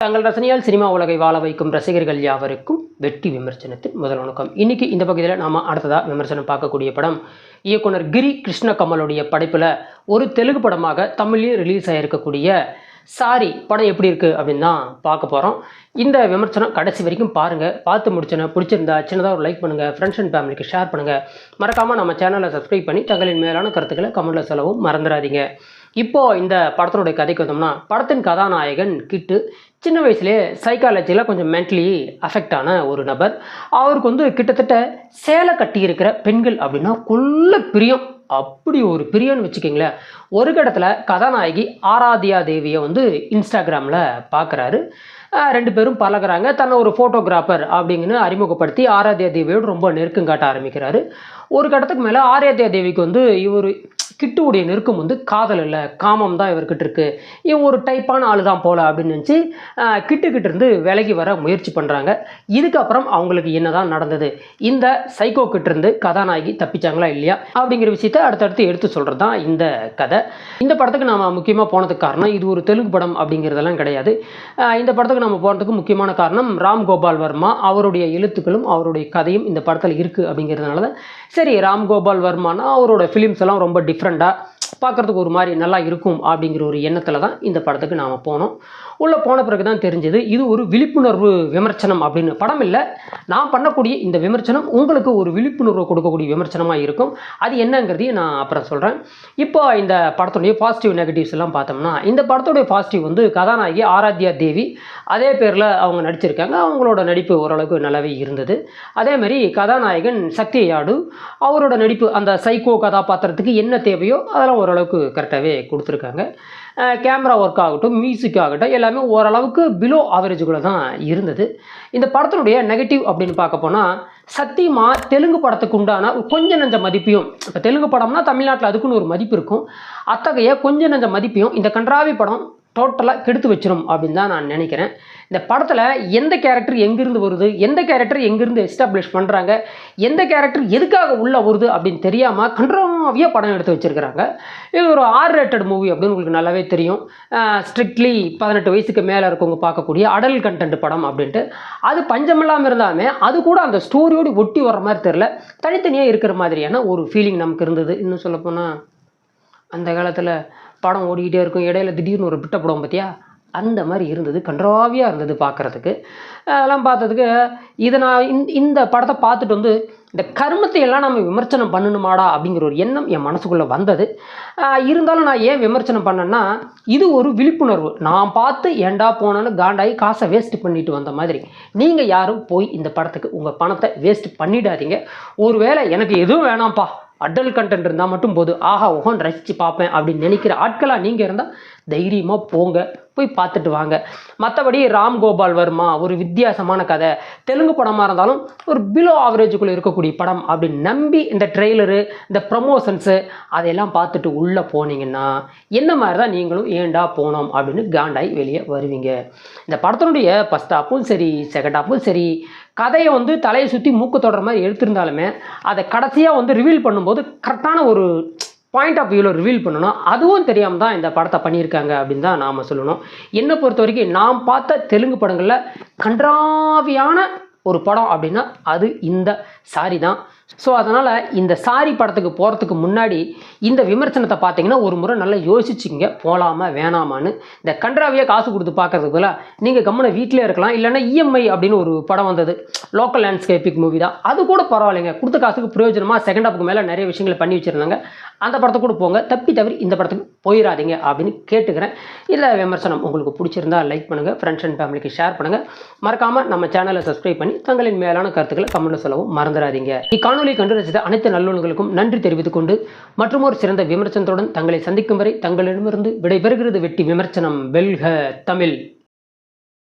தங்கள் ரசனையால் சினிமா உலகை வாழ வைக்கும் ரசிகர்கள் யாவருக்கும் வெற்றி விமர்சனத்தின் முதல் வணக்கம் இன்னைக்கு இந்த பகுதியில் நாம அடுத்ததாக விமர்சனம் பார்க்கக்கூடிய படம். இயக்குனர் கிரி கிருஷ்ண கமலுடைய படைப்பில் ஒரு தெலுங்கு படமாக தமிழ்லேயே ரிலீஸ் ஆகிருக்கக்கூடிய சாரி படம் எப்படி இருக்குது அப்படின்னு தான் பார்க்க போகிறோம் இந்த விமர்சனம் கடைசி வரைக்கும் பாருங்கள் பார்த்து முடிச்சோன்னா பிடிச்சிருந்தா சின்னதாக ஒரு லைக் பண்ணுங்கள் ஃப்ரெண்ட்ஸ் அண்ட் ஃபேமிலிக்கு ஷேர் பண்ணுங்கள் மறக்காமல் நம்ம சேனலை சப்ஸ்கிரைப் பண்ணி தங்களின் மேலான கருத்துக்களை கமெண்டில் சொல்லவும் மறந்துடாதீங்க. இப்போ இந்த படத்தினுடைய கதைக்கு வந்தோம்னா படத்தின் கதாநாயகன் கிட்டு சின்ன வயசுலேயே சைக்காலஜியில் கொஞ்சம் மென்டலி அஃபெக்ட் ஆன ஒரு நபர். அவருக்கு வந்து கிட்டத்தட்ட சேலை கட்டி இருக்கிற பெண்கள் அப்படின்னா கொள்ள பிரியம். அப்படி ஒரு பிரியம்னு வச்சுக்கிங்களேன். ஒரு கடத்தில் கதாநாயகி ஆராத்யா தேவியை வந்து இன்ஸ்டாகிராமில் பார்க்குறாரு ரெண்டு பேரும் பழகுறாங்க. தன்னை ஒரு ஃபோட்டோகிராஃபர் அப்படிங்கன்னு அறிமுகப்படுத்தி ஆராத்யா தேவியோடு ரொம்ப நெருக்கம் காட்ட ஆரம்பிக்கிறாரு. ஒரு கட்டத்துக்கு மேலே ஆராத்யா தேவிக்கு வந்து இவர் கிட்டுவுடைய நெருக்கம் வந்து காதல் இல்லை காமம் தான் இவர்கிட்ட இருக்குது இவன் ஒரு டைப்பான ஆள் தான் போல அப்படின்னு நினச்சி கிட்டுக்கிட்ட இருந்து விலகி வர முயற்சி பண்ணுறாங்க இதுக்கப்புறம் அவங்களுக்கு என்ன தான் நடந்தது? இந்த சைக்கோ கிட்டேருந்து கதாநாயகி தப்பிச்சாங்களா இல்லையா? அப்படிங்கிற விஷயத்த அடுத்தடுத்து எடுத்து சொல்கிறது தான் இந்த கதை. இந்த படத்துக்கு நாம் முக்கியமாக போனதுக்கு காரணம் இது ஒரு தெலுங்கு படம் அப்படிங்கிறதெல்லாம் கிடையாது. இந்த படத்துக்கு நம்ம போனதுக்கு முக்கியமான காரணம் ராம் கோபால் வர்மா அவருடைய எழுத்துக்களும் அவருடைய கதையும் இந்த படத்தில் இருக்குது அப்படிங்கிறதுனால தான் சரி ராம் கோபால் வர்மானா அவரோட ஃபிலிம்ஸ் எல்லாம் ரொம்ப டிஃப்ரெண்ட் ಕಂಡ பார்க்குறதுக்கு ஒரு மாதிரி நல்லா இருக்கும் அப்படிங்கிற ஒரு எண்ணத்தில் தான் இந்த படத்துக்கு நாம் போனோம். உள்ளே போன பிறகு தான் தெரிஞ்சது இது ஒரு விழிப்புணர்வு விமர்சனம் அப்படின்னு. படம் இல்லை நான் பண்ணக்கூடிய இந்த விமர்சனம் உங்களுக்கு ஒரு விழிப்புணர்வு கொடுக்கக்கூடிய விமர்சனமாக இருக்கும். அது என்னங்கிறதையும் நான் அப்புறம் சொல்கிறேன் இப்போ இந்த படத்துடைய பாசிட்டிவ் நெகட்டிவ்ஸ் எல்லாம் பார்த்தோம்னா இந்த படத்துடைய பாசிட்டிவ் வந்து கதாநாயகி ஆராத்யா தேவி அதே பேரில் அவங்க நடிச்சிருக்காங்க. அவங்களோட நடிப்பு ஓரளவுக்கு நல்லாவே இருந்தது. அதேமாதிரி கதாநாயகன் சக்தி யாடு அவரோட நடிப்பு அந்த சைக்கோ கதாபாத்திரத்துக்கு என்ன தேவையோ அதெல்லாம் ஒரு ஓரளவுக்கு கரெக்டாகவே கொடுத்துருக்காங்க. கேமரா ஒர்க் ஆகட்டும் மியூசிக் ஆகட்டும் எல்லாமே ஓரளவுக்கு பிலோ ஆவரேஜுக்குள்ளே தான் இருந்தது. இந்த படத்தினுடைய நெகட்டிவ் அப்படின்னு பார்க்க போனால் சத்தியமா தெலுங்கு படத்துக்கு உண்டான கொஞ்சம் கொஞ்ச நஞ்ச மதிப்பையும் இப்போ தெலுங்கு படம்னா தமிழ்நாட்டில் அதுக்குன்னு ஒரு மதிப்பு இருக்கும். அத்தகைய கொஞ்ச நஞ்ச மதிப்பையும் இந்த கன்றாவி படம் டோட்டலாக கெடுத்து வச்சிடும் அப்படின்னு தான் நான் நினைக்கிறேன். இந்த படத்தில் எந்த கேரக்டர் எங்கேருந்து வருது எந்த கேரக்டர் எங்கேருந்து எஸ்டாப்ளிஷ் பண்ணுறாங்க எந்த கேரக்டர் எதுக்காக உள்ளே வருது அப்படின்னு தெரியாமல் கன்றாவியாக படம் எடுத்து வச்சுருக்கிறாங்க. இது ஒரு ஆர் ரேட்டட் மூவி அப்படின்னு உங்களுக்கு நல்லாவே தெரியும். ஸ்ட்ரிக்ட்லி பதினெட்டு வயசுக்கு மேலே இருக்கவங்க பார்க்கக்கூடிய அடல் கண்டென்ட் படம் அப்படின்ட்டு. அது பஞ்சமில்லாமல் இருந்தாலுமே அது கூட அந்த ஸ்டோரியோடு ஒட்டி வர்ற மாதிரி தெரில தனித்தனியாக இருக்கிற மாதிரியான ஒரு ஃபீலிங் நமக்கு இருந்தது. இன்னும் சொல்லப்போனால் அந்த காலத்தில் படம் ஓடிக்கிட்டே இருக்கும். இடையில திடீர்னு ஒரு பிட்ட படம் பார்த்தியா அந்த மாதிரி இருந்தது கன்றாவியாக இருந்தது பார்க்குறதுக்கு. அதெல்லாம் பார்த்ததுக்கு இதை நான் இந்த இந்த படத்தை பார்த்துட்டு வந்து இந்த கர்மத்தை எல்லாம் நம்ம விமர்சனம் பண்ணணுமாடா அப்படிங்கிற ஒரு எண்ணம் என் மனசுக்குள்ளே வந்தது. இருந்தாலும் நான் ஏன் விமர்சனம் பண்ணேன்னா இது ஒரு விழிப்புணர்வு. நான் பார்த்து ஏண்டா போனேன்னு காண்டாகி காசை வேஸ்ட் பண்ணிட்டு வந்த மாதிரி. நீங்கள் யாரும் போய் இந்த படத்துக்கு உங்கள் பணத்தை வேஸ்ட் பண்ணிடாதீங்க. ஒருவேளை எனக்கு எதுவும் வேணாம்ப்பா. அடல் கண்டென்ட் இருந்தால் மட்டும் போதும் ஆஹா ஓஹன் ரசித்து பார்ப்பேன் அப்படின்னு நினைக்கிற ஆட்களாக நீங்கள் இருந்தால் தைரியமாக போங்க. போய் பார்த்துட்டு வாங்க. மற்றபடி ராம் கோபால் வர்மா ஒரு வித்தியாசமான கதை. தெலுங்கு படமாக இருந்தாலும் ஒரு பிலோ ஆவரேஜுக்குள்ளே இருக்கக்கூடிய படம் அப்படின்னு நம்பி இந்த ட்ரெய்லரு இந்த ப்ரமோஷன்ஸு அதையெல்லாம் பார்த்துட்டு உள்ளே போனீங்கன்னா என்ன மாதிரி தான் நீங்களும் ஏண்டா போனோம் அப்படின்னு காண்டாய் வெளியே வருவீங்க. இந்த படத்தினுடைய ஃபஸ்ட் ஹாப்பும் சரி செகண்ட் ஹாப்பும் சரி கதையை வந்து தலையை சுற்றி மூக்கு தொடர மாதிரி எடுத்திருந்தாலுமே அதை கடைசியாக வந்து ரிவீல் பண்ணும்போது கரெக்டான ஒரு பாயிண்ட் ஆஃப் வியூவில் ரிவீல் பண்ணணும். அதுவும் தெரியாமல் தான் இந்த படத்தை பண்ணியிருக்காங்க அப்படின்னு தான் நாம் சொல்லணும். என்னை பொறுத்த வரைக்கும் நாம் பார்த்த தெலுங்கு படங்களில் கன்றாவியான ஒரு படம் அப்படின்னா அது இந்த சாரி தான். ஸோ அதனால் இந்த சாரி படத்துக்கு போகிறதுக்கு முன்னாடி இந்த விமர்சனத்தை பார்த்தீங்கன்னா ஒரு முறை நல்லா யோசிச்சிங்க போகலாமா வேணாமான்னு. இந்த கன்றாவியாக காசு கொடுத்து பார்க்கறதுக்கு பதிலாக நீங்கள் கம்மனை வீட்டிலே இருக்கலாம் இல்லைன்னா இஎம்ஐ அப்படின்னு ஒரு படம் வந்தது. லோக்கல் லேண்ட்ஸ்கேப்பிக் மூவி தான். அது கூட பரவாயில்லைங்க. கொடுத்த காசுக்கு பிரயோஜனமாக செகண்ட் ஹாப்புக்கு மேலே நிறைய விஷயங்களை பண்ணி வச்சுருந்தாங்க. அந்த படத்தை கூட போங்க. தப்பி தவிர இந்த படத்துக்கு போயிடாதீங்க அப்படின்னு கேட்டுக்கிறேன். இல்லை விமர்சனம் உங்களுக்கு பிடிச்சிருந்தா லைக் பண்ணுங்கள் ஃப்ரெண்ட்ஸ் அண்ட் ஃபேமிலிக்கு ஷேர் பண்ணுங்கள் மறக்காமல் நம்ம சேனலை சப்ஸ்கிரைப் பண்ணி தங்களின் மேலான கருத்துக்களை கமெண்ட்டில் சொல்லவும் மறந்துடாதீங்க. இக்காணொலி கண்டு ரசித்த அனைத்து நல்லுணர்களுக்கும் நன்றி தெரிவித்துக் கொண்டு மற்றும் ஒரு சிறந்த விமர்சனத்துடன் தங்களை சந்திக்கும் வரை தங்களிடமிருந்து விடைபெறுகிறது வெட்டி விமர்சனம் வெல்க தமிழ்.